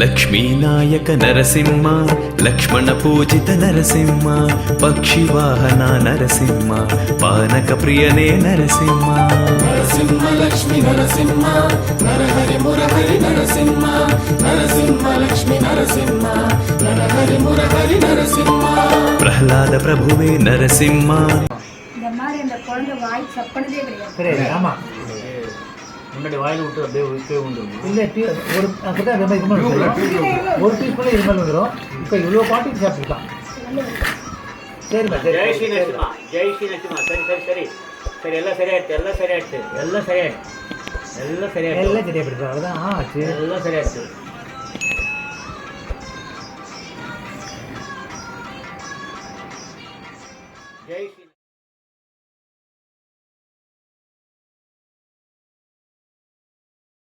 లక్ష్మీనాయక నరసింహ లక్ష్మణ పూజిత నరసింహ పక్షివాహన నరసింహ పానక ప్రియనే నరసింహ. నరసింహ లక్ష్మి నరసింహ నరహరి మురహరి నరసింహ నరసింహ లక్ష్మి నరసింహ నరహరి మురహరి నరసింహ. ప్రహ్లాద ప్రభువే నరసింహ. முன்னாடி வாயில் விட்டு அப்படியே போய் வந்துடும் இல்லை டீ ஒரு அப்போ ரொம்ப இருமல் ஒரு டீஸ்பூனில் இருமல் வந்துடும் இப்போ இவ்வளோ பாட்டில் சாப்பிட்டுருக்கான் சரிம்மா சரி ஜெய் ஸ்ரீ நச்சுமா ஜெய் ஸ்ரீ நச்சுமா சரி சரி சரி. சரி எல்லாம் சரியாயிடுச்சு எல்லாம் சரியாயிடுச்சு எல்லாம் சரியாயிடுச்சு. எல்லாம் சரியாயிடுச்சு. எல்லாம் சரியாயிடுச்சு அவ்வளோதான் ஆச்சு எல்லாம் சரியாயிடுச்சு. ஜெய் ஸ்ரீ